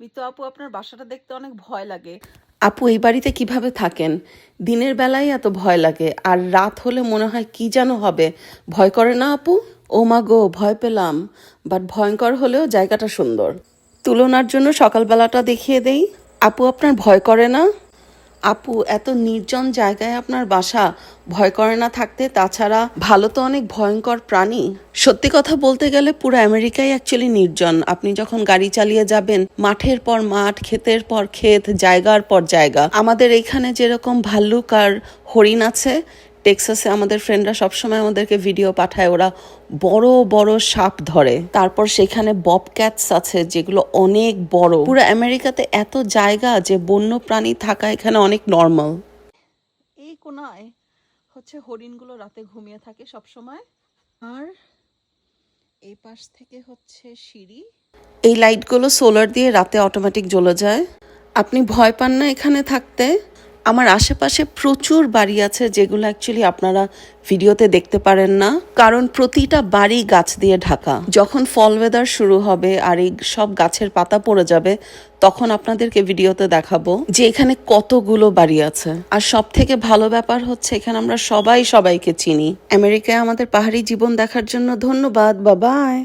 মিতু আপু, আপনার বাসাটা দেখতে অনেক ভয় লাগে। আপু, এই বাড়িতে কীভাবে থাকেন? দিনের বেলায় এত ভয় লাগে, আর রাত হলে মনে হয় কি যেন হবে। ভয় করে না আপু? ও মা গো, ভয় পেলাম বাট ভয়ঙ্কর হলেও জায়গাটা সুন্দর। তুলনার জন্য সকালবেলাটা দেখিয়ে দেই। আপু, আপনার ভয় করে না? আপু, এত নির্জন জায়গায় আপনার বাসা? ভয় করে না থাকতে? তাছাড়া ভালো তো অনেক ভয়ঙ্কর প্রাণী। সত্যি কথা বলতে গেলে পুরো আমেরিকাই অ্যাকচুয়ালি নির্জন। আপনি যখন গাড়ি চালিয়ে যাবেন, মাঠের পর মাঠ, ক্ষেতের পর ক্ষেত, জায়গার পর জায়গা। আমাদের এখানে যেরকম ভাল্লুক আর হরিণ আছে টেক্সাসে আমাদের ফ্রেন্ডরা সবসময় আমাদেরকে ভিডিও পাঠায় ওরা বড় বড় সাপ ধরে। তারপর সেখানে বব ক্যাটস আছে যেগুলো অনেক বড়। পুরো আমেরিকাতে এত জায়গা যে বন্য প্রাণী থাকা এখানে অনেক নর্মাল এই কোনায় হচ্ছে হরিণগুলো রাতে ঘুমিয়ে থাকে সব সময় আর এই পাশ থেকে হচ্ছে সিঁড়ি। এই লাইটগুলো সোলার দিয়ে রাতে অটোমেটিক জ্বলে যায়। আপনি ভয় পান না এখানে থাকতে? আমার আশেপাশে প্রচুর বাড়ি আছে যেগুলো অ্যাকচুয়ালি আপনারা ভিডিওতে দেখতে পারেন না। কারণ প্রতিটা বাড়ি গাছ দিয়ে ঢাকা। যখন ফল ওয়েদার শুরু হবে আর এই সব গাছের পাতা পড়ে যাবে, তখন আপনাদেরকে ভিডিওতে দেখাবো যে এখানে কতগুলো বাড়ি আছে। আর সব থেকে ভালো ব্যাপার হচ্ছে এখানে আমরা সবাই সবাইকে চিনি। আমেরিকায় আমাদের পাহাড়ি জীবন দেখার জন্য ধন্যবাদ। বাবাই